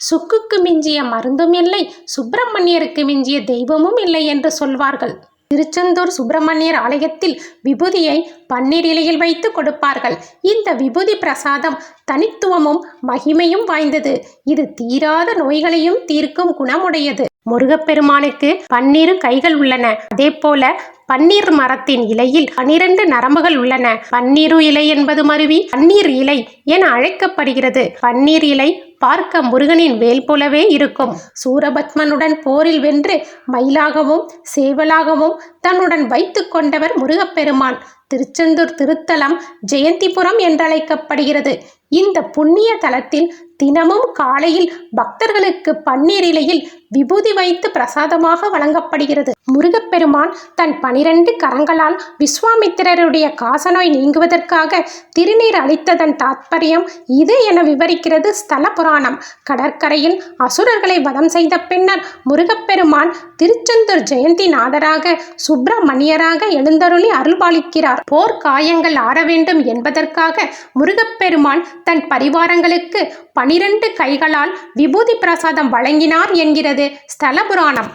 சுக்குக்கு மிஞ்சிய மருந்தும் இல்லை சுப்பிரமணியருக்கு மிஞ்சிய தெய்வமும் இல்லை என்று சொல்வார்கள். திருச்செந்தூர் சுப்பிரமணியர் ஆலயத்தில் விபூதியை பன்னீர் இலையில் வைத்து கொடுப்பார்கள். இந்த விபூதி பிரசாதம் தனித்துவமும் மகிமையும் வாய்ந்தது. இது தீராத நோய்களையும் தீர்க்கும் குணமுடையது. முருகப்பெருமானுக்கு பன்னிரு கைகள் உள்ளன. அதே போல பன்னீர் மரத்தின் இலையில் பன்னிரண்டு நரம்புகள் உள்ளன. பன்னீரு இலை என்பது மருவி பன்னீர் இலை என அழைக்கப்படுகிறது. பன்னீர் இலை பார்க்க முருகனின் வேல் போலவே இருக்கும். சூரபத்மனுடன் போரில் வென்று மயிலாகவும் சேவலாகவும் தன்னுடன் வைத்து கொண்டவர் முருகப்பெருமான். திருச்செந்தூர் திருத்தலம் ஜெயந்திபுரம் என்றழைக்கப்படுகிறது. இந்த புண்ணிய தலத்தில் தினமும் காலையில் பக்தர்களுக்கு பன்னீர் இலையில் விபூதி வைத்து பிரசாதமாக வழங்கப்படுகிறது. முருகப்பெருமான் தன் பனிரெண்டு கரங்களால் விஸ்வாமித்திரருடைய காசநோய் நீங்குவதற்காக திருநீர் அளித்ததன் தாத்பரியம் இது என விவரிக்கிறது ஸ்தல புராணம். கடற்கரையில் அசுரர்களை வதம் செய்த பின்னர் முருகப்பெருமான் திருச்செந்தூர் ஜெயந்தி நாதராக சுப்பிரமணியராக எழுந்தருளி அருள்பாலிக்கிறார். போர் காயங்கள் ஆற வேண்டும் என்பதற்காக முருகப்பெருமான் தன் பரிவாரங்களுக்கு பனிரெண்டு கைகளால் விபூதி பிரசாதம் வழங்கினார் என்கிறது ஸ்தல புராணம்.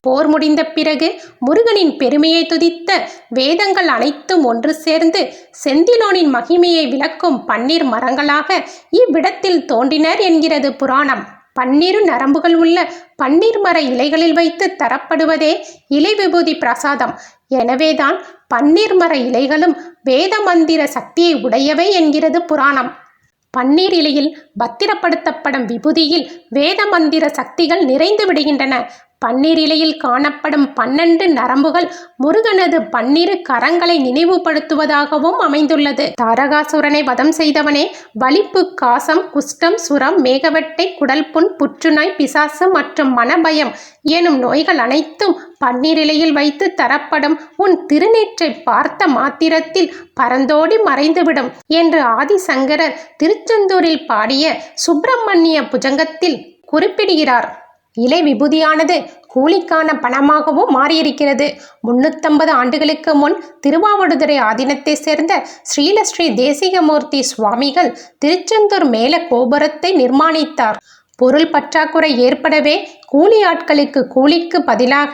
போர் முடிந்த பிறகு முருகனின் பெருமையை துதித்த வேதங்கள் அனைத்தும் ஒன்று சேர்ந்து செந்திலோனின் மகிமையை விளக்கும் பன்னீர் மரங்களாக இவ்விடத்தில் தோன்றினர் என்கிறது புராணம். பன்னிரு நரம்புகள் உள்ள பன்னீர் மர இலைகளில் வைத்து தரப்படுவதே இலை விபூதி பிரசாதம். எனவேதான் பன்னீர் மர இலைகளும் வேத மந்திர சக்தியை உடையவை என்கிறது புராணம். பன்னீர் இலையில் பத்திரப்படுத்தப்படும் விபூதியில் வேத மந்திர சக்திகள் நிறைந்து விடுகின்றன. பன்னீர் இலையில் காணப்படும் பன்னெண்டு நரம்புகள் முருகனது பன்னிரு கரங்களை நினைவுபடுத்துவதாகவும் அமைந்துள்ளது. தாரகாசுரனை வதம் செய்தவனே வலிப்பு காசம் குஷ்டம் சுரம் மேகவெட்டை குடல்புண் புற்றுநோய் பிசாசு மற்றும் மனபயம் எனும் நோய்கள் அனைத்தும் பன்னீர் இலையில் வைத்து தரப்படும் உன் திருநீற்றை பார்த்த மாத்திரத்தில் பரந்தோடி மறைந்துவிடும் என்று ஆதிசங்கரர் திருச்செந்தூரில் பாடிய சுப்பிரமணிய புஜங்கத்தில் குறிப்பிடுகிறார். இலை விபூதியானது கூலிக்கான பணமாகவும் மாறியிருக்கிறது. முன்னூத்தம்பது ஆண்டுகளுக்கு முன் திருவாவடுதுறை ஆதீனத்தை சேர்ந்த ஸ்ரீலஸ்ரீ தேசிகமூர்த்தி சுவாமிகள் திருச்செந்தூர் மேல கோபுரத்தை நிர்மாணித்தார். பொருள் பற்றாக்குறை ஏற்படவே கூலி ஆட்களுக்கு கூலிக்கு பதிலாக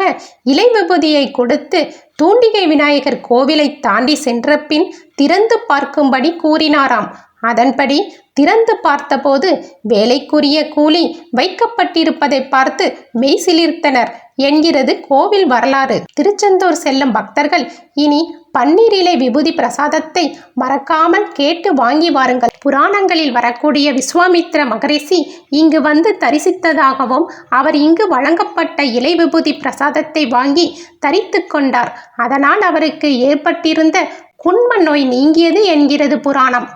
இலை விபூதியை கொடுத்து தூண்டிகை விநாயகர் கோவிலை தாண்டி சென்ற பின் திறந்து பார்க்கும்படி கூறினாராம். அதன்படி திறந்து பார்த்தபோது வேலைக்குரிய கூலி வைக்கப்பட்டிருப்பதை பார்த்து மெய்சிலிர்த்தனர் என்கிறது கோவில் வரலாறு. திருச்செந்தூர் செல்லும் பக்தர்கள் இனி பன்னீர் இலை விபூதி பிரசாதத்தை மறக்காமல் கேட்டு வாங்கி வாருங்கள். புராணங்களில் வரக்கூடிய விஸ்வாமித்ர மகரிஷி இங்கு வந்து தரிசித்ததாகவும் அவர் இங்கு வழங்கப்பட்ட இலை விபூதி பிரசாதத்தை வாங்கி தரித்து கொண்டார். அதனால் அவருக்கு ஏற்பட்டிருந்த குண்ம நோய் நீங்கியது என்கிறது புராணம்.